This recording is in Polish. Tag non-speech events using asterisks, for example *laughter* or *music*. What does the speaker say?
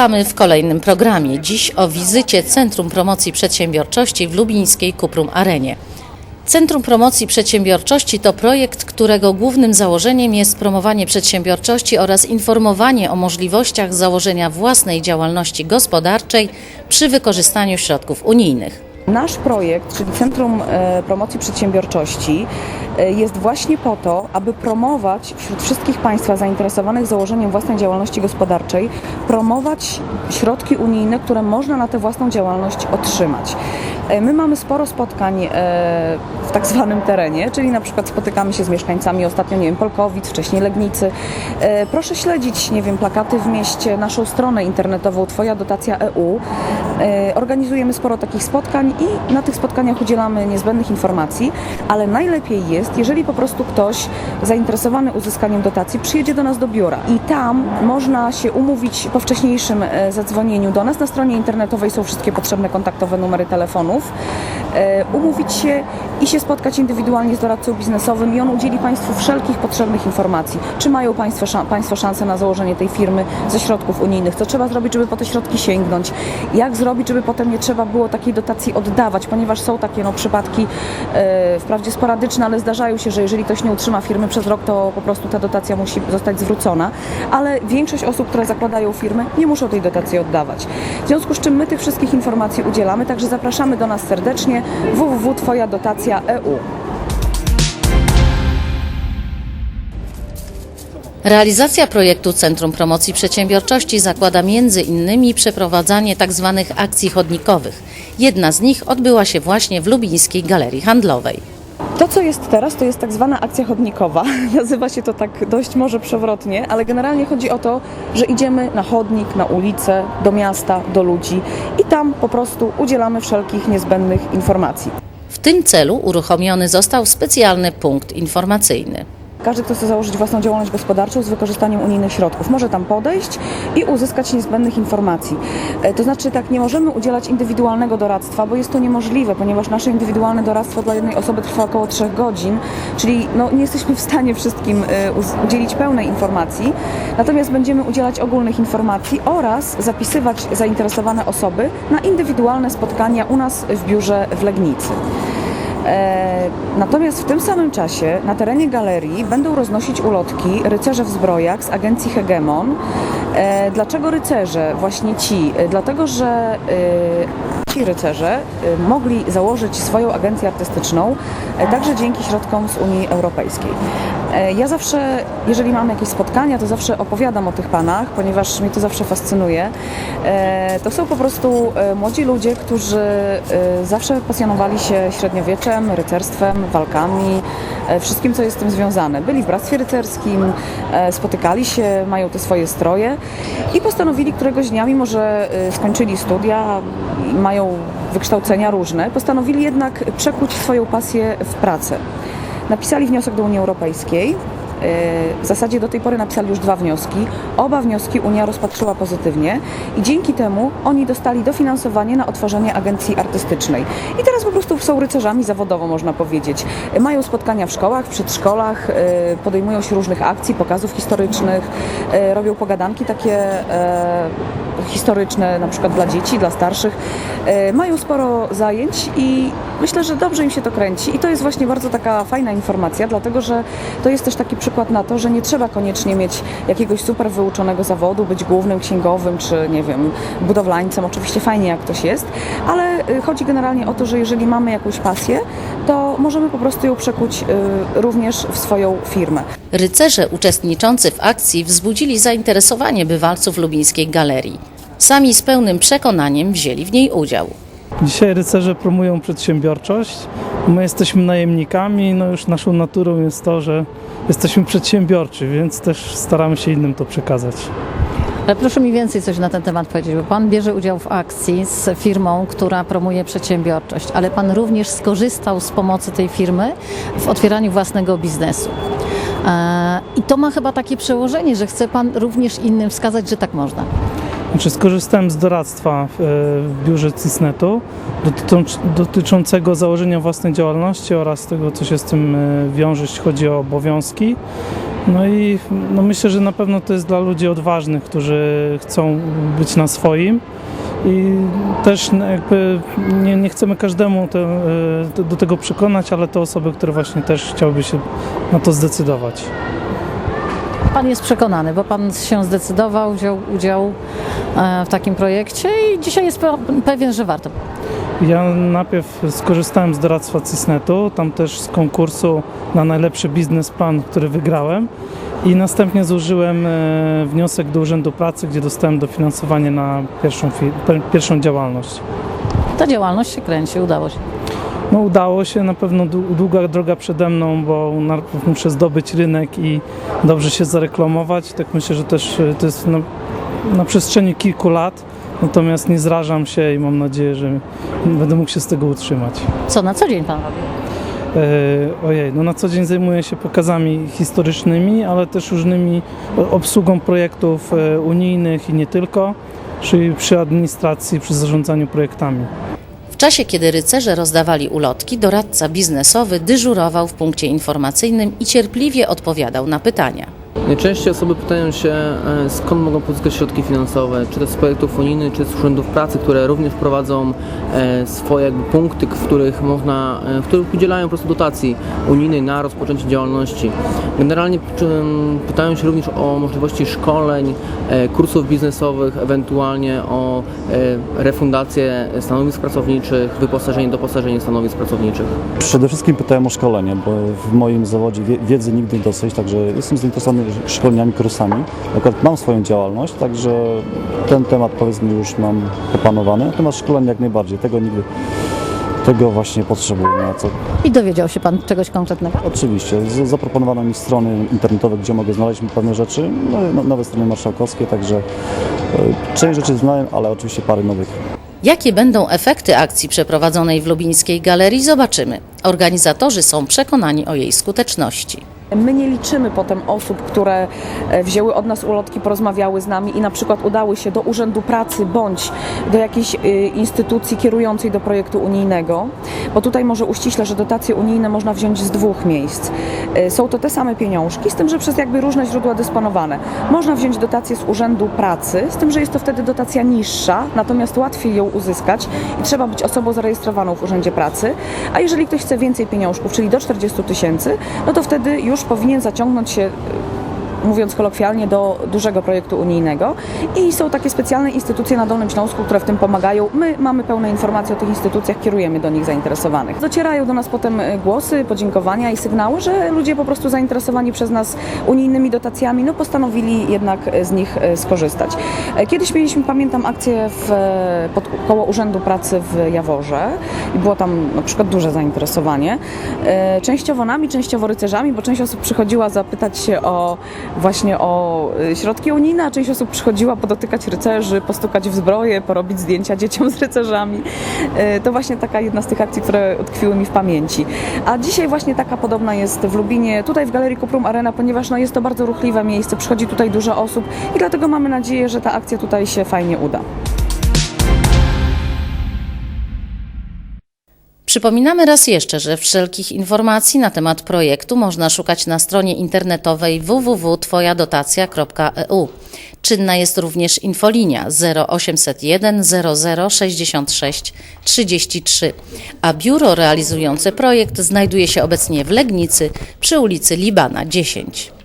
Witamy w kolejnym programie. Dziś o wizycie Centrum Promocji Przedsiębiorczości w lubińskiej Kuprum Arenie. Centrum Promocji Przedsiębiorczości to projekt, którego głównym założeniem jest promowanie przedsiębiorczości oraz informowanie o możliwościach założenia własnej działalności gospodarczej przy wykorzystaniu środków unijnych. Nasz projekt, czyli Centrum e, Promocji Przedsiębiorczości, jest właśnie po to, aby promować wśród wszystkich Państwa zainteresowanych założeniem własnej działalności gospodarczej, promować środki unijne, które można na tę własną działalność otrzymać. E, My mamy sporo spotkań e, w tak zwanym terenie, czyli na przykład spotykamy się z mieszkańcami ostatnio, nie wiem, Polkowic, wcześniej Legnicy. E, Proszę śledzić, nie wiem, plakaty w mieście, naszą stronę internetową Twoja dotacja EU. Organizujemy sporo takich spotkań i na tych spotkaniach udzielamy niezbędnych informacji, ale najlepiej jest, jeżeli po prostu ktoś zainteresowany uzyskaniem dotacji przyjedzie do nas do biura i tam można się umówić po wcześniejszym zadzwonieniu do nas. Na stronie internetowej są wszystkie potrzebne kontaktowe numery telefonów. E, Umówić się i się spotkać indywidualnie z doradcą biznesowym i on udzieli Państwu wszelkich potrzebnych informacji. Czy mają Państwo, państwo szansę na założenie tej firmy ze środków unijnych? Co trzeba zrobić, żeby po te środki sięgnąć? Jak zrobić, żeby potem nie trzeba było takiej dotacji oddawać, ponieważ są takie no, przypadki, e, wprawdzie sporadyczne, ale zdarzają się, że jeżeli ktoś nie utrzyma firmy przez rok, to po prostu ta dotacja musi zostać zwrócona, ale większość osób, które zakładają firmy, nie muszą tej dotacji oddawać. W związku z czym my tych wszystkich informacji udzielamy, także zapraszamy do nas serdecznie www.twojadotacja.eu. Realizacja projektu Centrum Promocji Przedsiębiorczości zakłada innymi przeprowadzanie tzw. akcji chodnikowych. Jedna z nich odbyła się właśnie w lubińskiej galerii handlowej. To, co jest teraz, to jest tak zwana akcja chodnikowa. *laughs* Nazywa się to tak dość może przewrotnie, ale generalnie chodzi o to, że idziemy na chodnik, na ulicę, do miasta, do ludzi i tam po prostu udzielamy wszelkich niezbędnych informacji. W tym celu uruchomiony został specjalny punkt informacyjny. Każdy, kto chce założyć własną działalność gospodarczą z wykorzystaniem unijnych środków, może tam podejść i uzyskać niezbędnych informacji. E, To znaczy, tak, nie możemy udzielać indywidualnego doradztwa, bo jest to niemożliwe, ponieważ nasze indywidualne doradztwo dla jednej osoby trwa około 3 godzin, czyli no, nie jesteśmy w stanie wszystkim e, udzielić pełnej informacji. Natomiast będziemy udzielać ogólnych informacji oraz zapisywać zainteresowane osoby na indywidualne spotkania u nas w biurze w Legnicy. E, Natomiast w tym samym czasie na terenie galerii będą roznosić ulotki rycerze w zbrojach z agencji Hegemon. E, Dlaczego rycerze? Właśnie ci. E, Dlatego, że ci rycerze e, mogli założyć swoją agencję artystyczną e, także dzięki środkom z Unii Europejskiej. E, Ja zawsze, jeżeli mam jakieś spotkania, to zawsze opowiadam o tych panach, ponieważ mnie to zawsze fascynuje. To są po prostu młodzi ludzie, którzy zawsze pasjonowali się średniowieczem, rycerstwem, walkami, wszystkim, co jest z tym związane. Byli w bractwie rycerskim, spotykali się, mają te swoje stroje i postanowili któregoś dnia, mimo że skończyli studia i mają wykształcenia różne, postanowili jednak przekuć swoją pasję w pracę. Napisali wniosek do Unii Europejskiej. Yy, W zasadzie do tej pory napisali już dwa wnioski. Oba wnioski Unia rozpatrzyła pozytywnie i dzięki temu oni dostali dofinansowanie na otworzenie agencji artystycznej. I teraz po prostu są rycerzami zawodowo, można powiedzieć. Mają spotkania w szkołach, w przedszkolach, yy, podejmują się różnych akcji, pokazów historycznych, yy, robią pogadanki takie historyczne, na przykład dla dzieci, dla starszych. Yy, Mają sporo zajęć i myślę, że dobrze im się to kręci. I to jest właśnie bardzo taka fajna informacja, dlatego że to jest też taki przykład na to, że nie trzeba koniecznie mieć jakiegoś super wyuczonego zawodu, być głównym księgowym czy nie wiem, budowlańcem. Oczywiście fajnie jak ktoś jest, ale y, chodzi generalnie o to, że jeżeli mamy jakąś pasję, to możemy po prostu ją przekuć y, również w swoją firmę. Rycerze uczestniczący w akcji wzbudzili zainteresowanie bywalców lubińskiej galerii. Sami z pełnym przekonaniem wzięli w niej udział. Dzisiaj rycerze promują przedsiębiorczość. My jesteśmy najemnikami, no już naszą naturą jest to, że jesteśmy przedsiębiorczy, więc też staramy się innym to przekazać. Ale proszę mi więcej coś na ten temat powiedzieć, bo Pan bierze udział w akcji z firmą, która promuje przedsiębiorczość, ale Pan również skorzystał z pomocy tej firmy w otwieraniu własnego biznesu. E, I to ma chyba takie przełożenie, że chce Pan również innym wskazać, że tak można. Znaczy skorzystałem z doradztwa w, w biurze Cisnetu dotyczą- dotyczącego założenia własnej działalności oraz tego, co się z tym e, wiąże, jeśli chodzi o obowiązki. No i no myślę, że na pewno to jest dla ludzi odważnych, którzy chcą być na swoim. I też no, jakby nie, nie chcemy każdemu te, e, do tego przekonać, ale te osoby, które właśnie też chciałyby się na to zdecydować. Pan jest przekonany, bo pan się zdecydował, wziął udział e, w takim projekcie i dzisiaj jest pe- pewien, że warto. Ja najpierw skorzystałem z doradztwa Cisnetu, tam też z konkursu na najlepszy biznesplan, który wygrałem i następnie złożyłem e, wniosek do Urzędu Pracy, gdzie dostałem dofinansowanie na pierwszą, pierwszą działalność. Ta działalność się kręci, udało się. No udało się, na pewno dłu- długa droga przede mną, bo najpierw muszę zdobyć rynek i dobrze się zareklamować. Tak myślę, że też e, to jest na, na przestrzeni kilku lat, natomiast nie zrażam się i mam nadzieję, że będę mógł się z tego utrzymać. Co na co dzień pan robi? E, ojej, no na co dzień zajmuję się pokazami historycznymi, ale też różnymi obsługą projektów e, unijnych i nie tylko, czyli przy administracji, przy zarządzaniu projektami. Czasie, kiedy rycerze rozdawali ulotki, doradca biznesowy dyżurował w punkcie informacyjnym i cierpliwie odpowiadał na pytania. Najczęściej osoby pytają się, e, skąd mogą pozyskać środki finansowe, czy to z projektów unijnych, czy z urzędów pracy, które również prowadzą e, swoje punkty, w których można, e, w których udzielają po prostu dotacji unijnej na rozpoczęcie działalności. Generalnie pytają się również o możliwości szkoleń, kursów biznesowych, ewentualnie o refundację stanowisk pracowniczych, wyposażenie, doposażenie stanowisk pracowniczych. Przede wszystkim pytałem o szkolenie, bo w moim zawodzie wie- wiedzy nigdy dosyć, także jestem zainteresowany szkoleniami, kursami. Akurat mam swoją działalność, także ten temat powiedzmy już mam opanowany, natomiast szkolenie jak najbardziej, tego nigdy, tego właśnie potrzebuję. Na co I dowiedział się pan czegoś konkretnego. Oczywiście, z- zaproponowano mi strony internetowe, gdzie mogę znaleźć pewne rzeczy, no, no, nowe strony marszałkowskie, także e, część rzeczy znałem, ale oczywiście parę nowych Jakie będą efekty akcji przeprowadzonej w Lubińskiej Galerii, zobaczymy. Organizatorzy są przekonani o jej skuteczności. My nie liczymy potem osób, które e, wzięły od nas ulotki, porozmawiały z nami i na przykład udały się do Urzędu Pracy bądź do jakiejś y, instytucji kierującej do projektu unijnego, bo tutaj może uściślę, że dotacje unijne można wziąć z dwóch miejsc. Y, Są to te same pieniążki, z tym, że przez jakby różne źródła dysponowane. Można wziąć dotację z Urzędu Pracy, z tym, że jest to wtedy dotacja niższa, natomiast łatwiej ją uzyskać i trzeba być osobą zarejestrowaną w Urzędzie Pracy. A jeżeli ktoś chce więcej pieniążków, czyli do 40 tysięcy, no to wtedy już powinien zaciągnąć się mówiąc kolokwialnie, do dużego projektu unijnego i są takie specjalne instytucje na Dolnym Śląsku, które w tym pomagają. My mamy pełne informacje o tych instytucjach, kierujemy do nich zainteresowanych. Docierają do nas potem e, głosy, podziękowania i sygnały, że ludzie po prostu zainteresowani przez nas unijnymi dotacjami, no postanowili jednak e, z nich e, skorzystać. Kiedyś mieliśmy, pamiętam, akcję w, pod, koło Urzędu Pracy w Jaworze i było tam na przykład duże zainteresowanie. Częściowo nami, częściowo rycerzami, bo część osób przychodziła zapytać się o właśnie o y, środki unijne, a część osób przychodziła podotykać rycerzy, postukać w zbroję, porobić zdjęcia dzieciom z rycerzami. Y, To właśnie taka jedna z tych akcji, które utkwiły mi w pamięci. A dzisiaj właśnie taka podobna jest w Lubinie, tutaj w Galerii Kuprum Arena, ponieważ no, jest to bardzo ruchliwe miejsce, przychodzi tutaj dużo osób i dlatego mamy nadzieję, że ta akcja tutaj się fajnie uda. Przypominamy raz jeszcze, że wszelkich informacji na temat projektu można szukać na stronie internetowej www.twojadotacja.eu. Czynna jest również infolinia 0801 00 66 33, a biuro realizujące projekt znajduje się obecnie w Legnicy przy ulicy Libana 10.